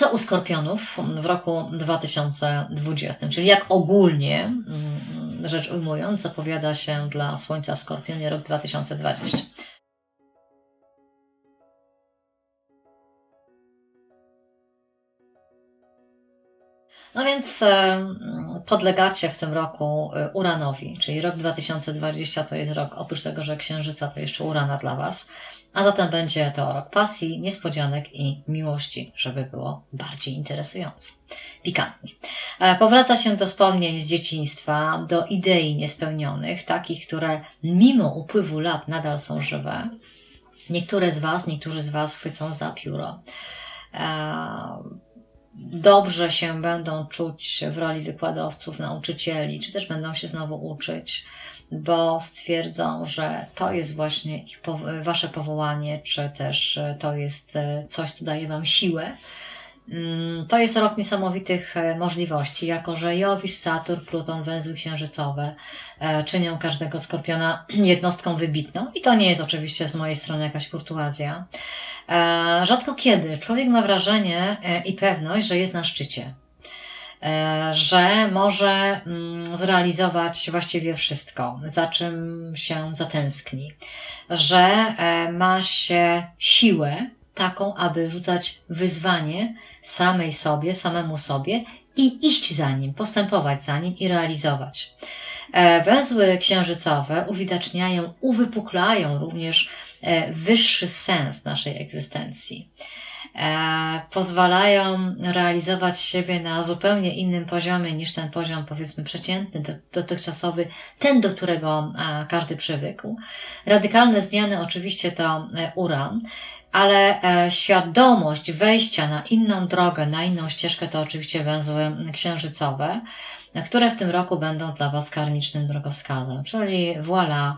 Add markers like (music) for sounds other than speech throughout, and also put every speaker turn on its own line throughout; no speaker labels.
Co u skorpionów w roku 2020, czyli jak ogólnie mm, rzecz ujmując, zapowiada się dla Słońca w Skorpionie rok 2020? No więc e, podlegacie w tym roku e, Uranowi, czyli rok 2020 to jest rok, oprócz tego, że Księżyca to jeszcze Urana dla Was, a zatem będzie to rok pasji, niespodzianek i miłości, żeby było bardziej interesująco, pikantnie. E, powraca się do wspomnień z dzieciństwa, do idei niespełnionych, takich, które mimo upływu lat nadal są żywe. Niektóre z Was, niektórzy z Was chwycą za pióro dobrze się będą czuć w roli wykładowców, nauczycieli, czy też będą się znowu uczyć, bo stwierdzą, że to jest właśnie ich, wasze powołanie, czy też to jest e, coś, co daje wam siłę. Mm, to jest rok niesamowitych e, możliwości, jako że Jowisz, Saturn, Pluton, węzły księżycowe e, czynią każdego skorpiona (clears throat) jednostką wybitną. I to nie jest oczywiście z mojej strony jakaś kurtuazja. E, rzadko kiedy człowiek ma wrażenie i pewność, że jest na szczycie, że może mm, zrealizować właściwie wszystko, za czym się zatęskni, że ma się siłę taką, aby rzucać wyzwanie samej sobie, samemu sobie i iść za nim, postępować za nim i realizować. Węzły księżycowe uwidaczniają, uwypuklają również E, wyższy sens naszej egzystencji. E, pozwalają realizować siebie na zupełnie innym poziomie niż ten poziom, powiedzmy, przeciętny, dotychczasowy, ten, do którego każdy przywykł. Radykalne zmiany oczywiście to e, uran, ale świadomość wejścia na inną drogę, na inną ścieżkę to oczywiście węzły księżycowe, które w tym roku będą dla Was karmicznym drogowskazem, czyli voilà,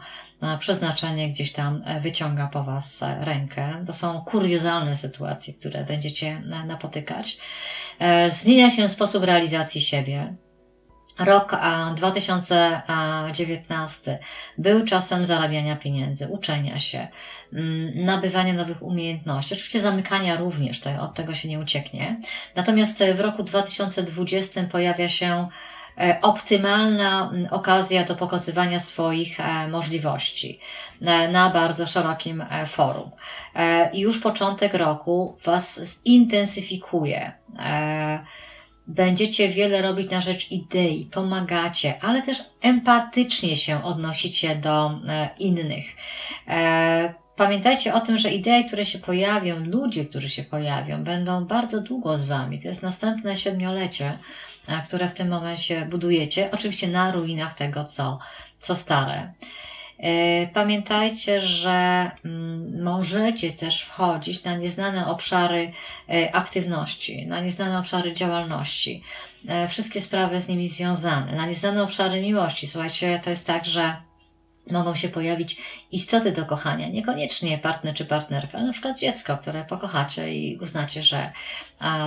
przeznaczenie gdzieś tam e, wyciąga po Was e, rękę. To są kuriozalne sytuacje, które będziecie e, napotykać. Zmienia się sposób realizacji siebie. Rok 2019 był czasem zarabiania pieniędzy, uczenia się, mm, nabywania nowych umiejętności, oczywiście zamykania również, od tego się nie ucieknie. Natomiast w roku 2020 pojawia się E, optymalna okazja do pokazywania swoich e, możliwości e, na bardzo szerokim forum. I już początek roku Was zintensyfikuje. Będziecie wiele robić na rzecz idei, pomagacie, ale też empatycznie się odnosicie do innych. Pamiętajcie o tym, że idee, które się pojawią, ludzie, którzy się pojawią, będą bardzo długo z Wami. To jest następne siedmiolecie które w tym momencie budujecie, oczywiście na ruinach tego, co, co stare. E, pamiętajcie, że mm, możecie też wchodzić na nieznane obszary e, aktywności, na nieznane obszary działalności, e, wszystkie sprawy z nimi związane, na nieznane obszary miłości. Słuchajcie, to jest tak, że mogą się pojawić istoty do kochania, niekoniecznie partner czy partnerka, ale na przykład dziecko, które pokochacie i uznacie, że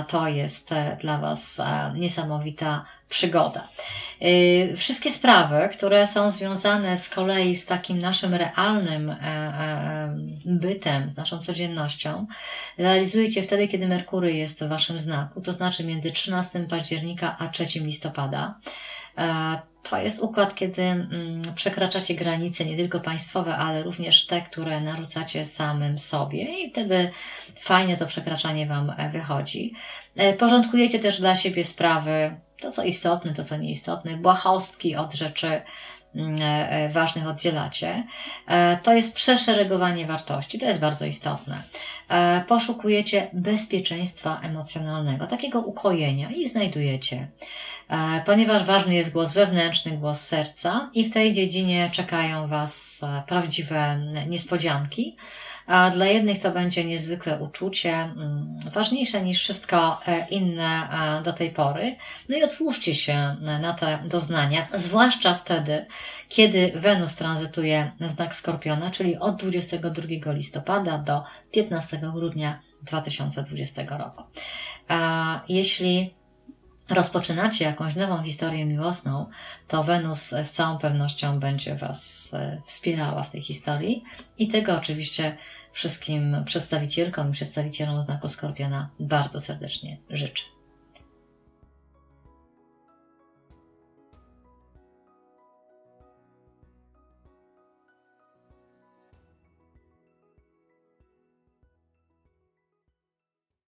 to jest dla Was niesamowita przygoda. E, wszystkie sprawy, które są związane z kolei z takim naszym realnym bytem, z naszą codziennością, realizujecie wtedy, kiedy Merkury jest w Waszym znaku, to znaczy między 13 października a 3 listopada to jest układ, kiedy mm, przekraczacie granice nie tylko państwowe, ale również te, które narzucacie samym sobie i wtedy fajnie to przekraczanie Wam e, wychodzi. E, porządkujecie też dla siebie sprawy, to co istotne, to co nieistotne, błahostki od rzeczy mm, e, ważnych oddzielacie. To jest przeszeregowanie wartości, to jest bardzo istotne. Poszukujecie bezpieczeństwa emocjonalnego, takiego ukojenia i znajdujecie. E, ponieważ ważny jest głos wewnętrzny, głos serca i w tej dziedzinie czekają Was e, prawdziwe niespodzianki. A dla jednych to będzie niezwykłe uczucie, mm, ważniejsze niż wszystko e, inne do tej pory. No i otwórzcie się na te doznania, zwłaszcza wtedy, kiedy Wenus tranzytuje znak Skorpiona, czyli od 22 listopada do 15 grudnia 2020 roku. A jeśli rozpoczynacie jakąś nową historię miłosną, to Wenus z całą pewnością będzie Was e, wspierała w tej historii i tego oczywiście wszystkim przedstawicielkom i przedstawicielom znaku Skorpiona bardzo serdecznie życzę.